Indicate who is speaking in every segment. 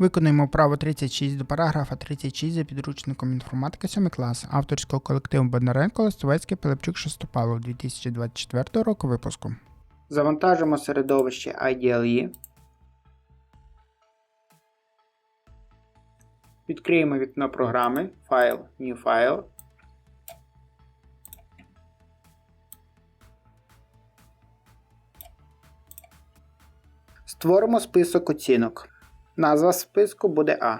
Speaker 1: Виконуємо право 36 до параграфа 36 за підручником інформатика 7 клас авторського колективу Бондаренко Листовецький Пилипчук Шестопалов 2024 року випуску. Завантажимо середовище IDLE. Відкриємо вікно програми Файл New File. Створимо список оцінок. Назва списку буде А.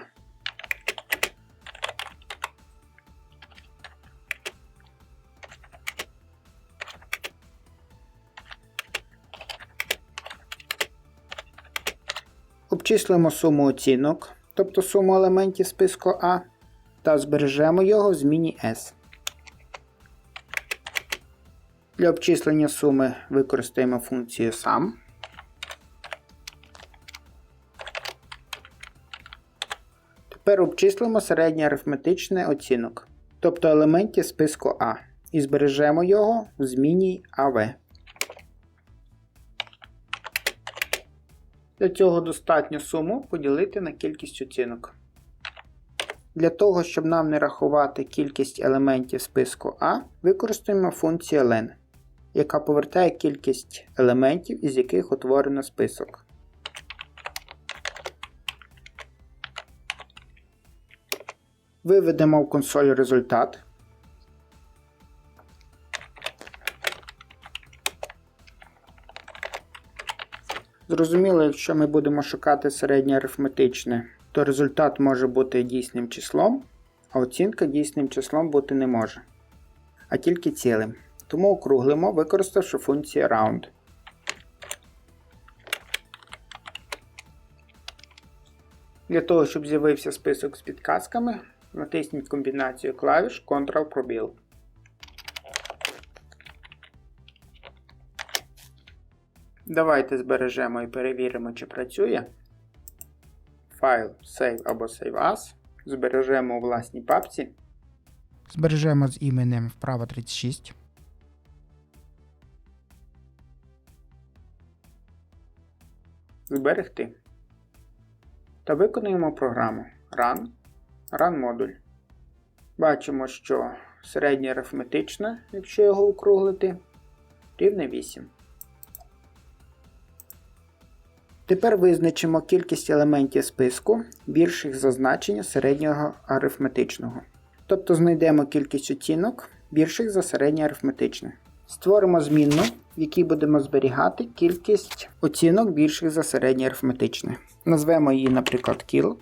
Speaker 1: Обчислимо суму оцінок, тобто суму елементів списку А, та збережемо його в зміні S. Для обчислення суми використаємо функцію SUM. Тепер обчислимо середнє арифметичне оцінок, тобто елементів списку А, і збережемо його в зміні АВ. Для цього достатньо суму поділити на кількість оцінок. Для того, щоб нам не рахувати кількість елементів списку А, використаємо функцію len, яка повертає кількість елементів, із яких утворено список. Виведемо в консоль результат. Зрозуміло, якщо ми будемо шукати середнє арифметичне, то результат може бути дійсним числом, а оцінка дійсним числом бути не може, а тільки цілим. Тому округлимо, використавши функцію round. Для того, щоб з'явився список з підказками, натисніть комбінацію клавіш Ctrl-пробіл. Давайте збережемо і перевіримо, чи працює. Файл Save або Save As. Збережемо у власній папці. Збережемо з іменем вправо 36. Зберегти. Та виконуємо програму Run. Run модуль. Бачимо, що середнє арифметичне, якщо його округлити, рівне 8. Тепер визначимо кількість елементів списку більших за значення середнього арифметичного. Тобто знайдемо кількість оцінок більших за середнє арифметичне. Створимо змінну, в якій будемо зберігати кількість оцінок більших за середнє арифметичне. Назвемо її, наприклад, kill.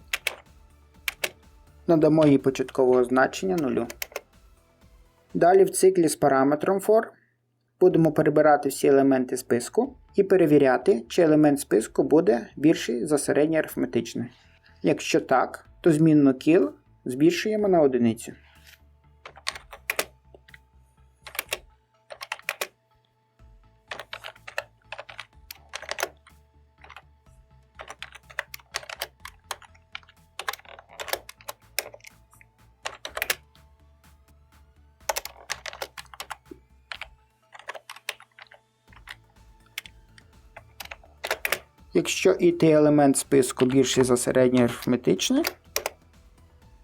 Speaker 1: Надамо їй початкового значення 0. Далі в циклі з параметром for будемо перебирати всі елементи списку і перевіряти, чи елемент списку буде більший за середнє арифметичне. Якщо так, то змінну kill збільшуємо на одиницю. Якщо ІТ елемент списку більший за середнє арифметичне,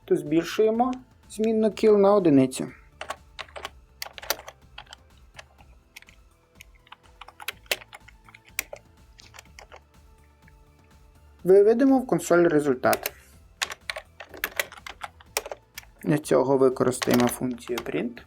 Speaker 1: то збільшуємо змінну kill на одиницю. Виведемо в консоль результат. Для цього використаємо функцію print.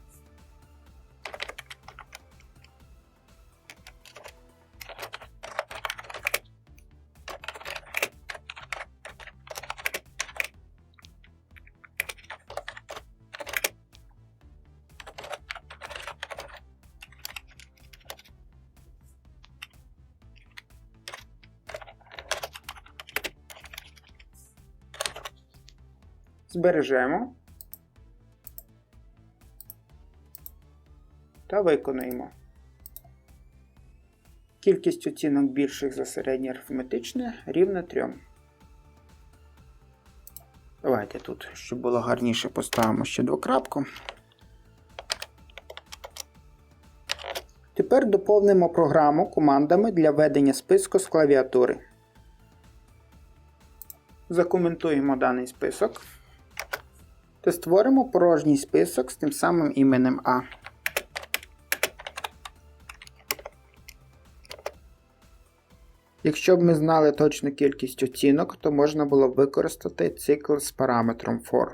Speaker 1: Збережемо та виконуємо. Кількість оцінок більших за середнє арифметичне рівна 3. Давайте тут, щоб було гарніше, поставимо ще двокрапку. Тепер доповнимо програму командами для ведення списку з клавіатури. Закоментуємо даний список та створимо порожній список з тим самим іменем А. Якщо б ми знали точну кількість оцінок, то можна було б використати цикл з параметром for.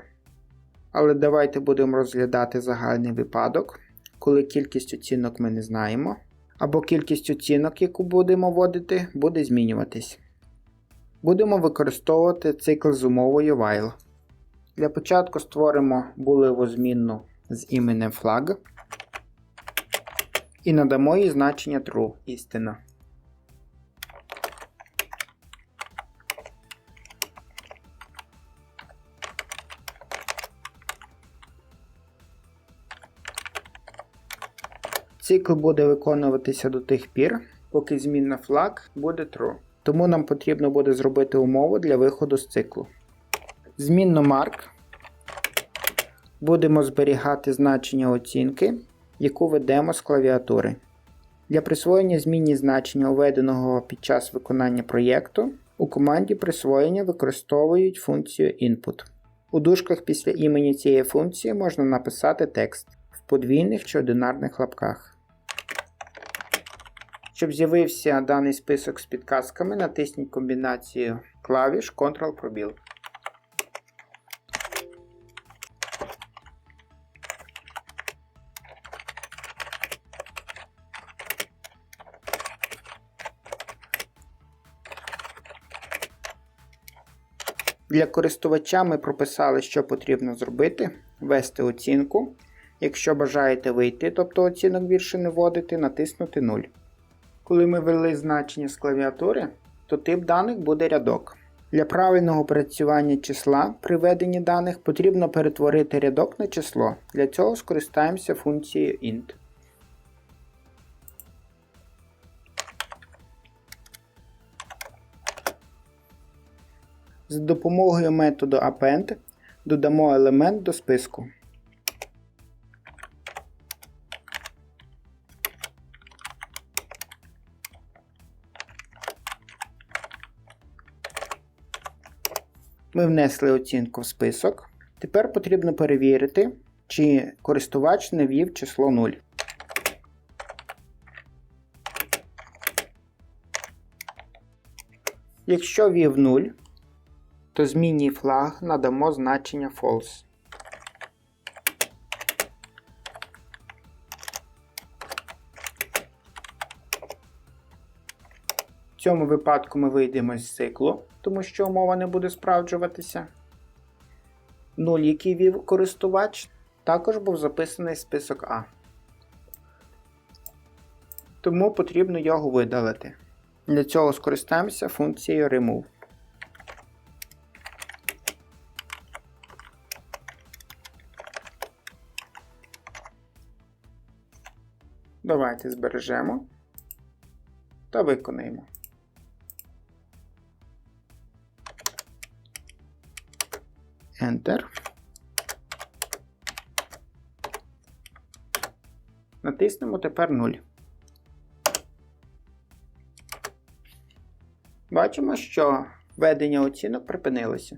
Speaker 1: Але давайте будемо розглядати загальний випадок, коли кількість оцінок ми не знаємо, або кількість оцінок, яку будемо вводити, буде змінюватись. Будемо використовувати цикл з умовою while. Для початку створимо булеву змінну з іменем flag і надамо їй значення true істина. Цикл буде виконуватися до тих пір, поки змінна flag буде true. Тому нам потрібно буде зробити умову для виходу з циклу. Змінну mark будемо зберігати значення оцінки, яку ведемо з клавіатури. Для присвоєння змінні значення, введеного під час виконання проєкту, у команді присвоєння використовують функцію input. У дужках після імені цієї функції можна написати текст в подвійних чи одинарних лапках. Щоб з'явився даний список з підказками, натисніть комбінацію клавіш Ctrl-пробіл. Для користувача ми прописали, що потрібно зробити: ввести оцінку. Якщо бажаєте вийти, тобто оцінок більше не вводити, натиснути 0. Коли ми ввели значення з клавіатури, то тип даних буде рядок. Для правильного опрацювання числа при введенні даних потрібно перетворити рядок на число. Для цього скористаємося функцією int. З допомогою методу append додамо елемент до списку. Ми внесли оцінку в список. Тепер потрібно перевірити, чи користувач не ввів число 0. Якщо ввів 0, то змінній флаг надамо значення false. В цьому випадку ми вийдемо з циклу, тому що умова не буде справджуватися. 0, який вів користувач, також був записаний список А. Тому потрібно його видалити. Для цього скористаємося функцією remove. Давайте збережемо та виконаємо. Enter. Натиснемо тепер 0. Бачимо, що введення оцінок припинилося.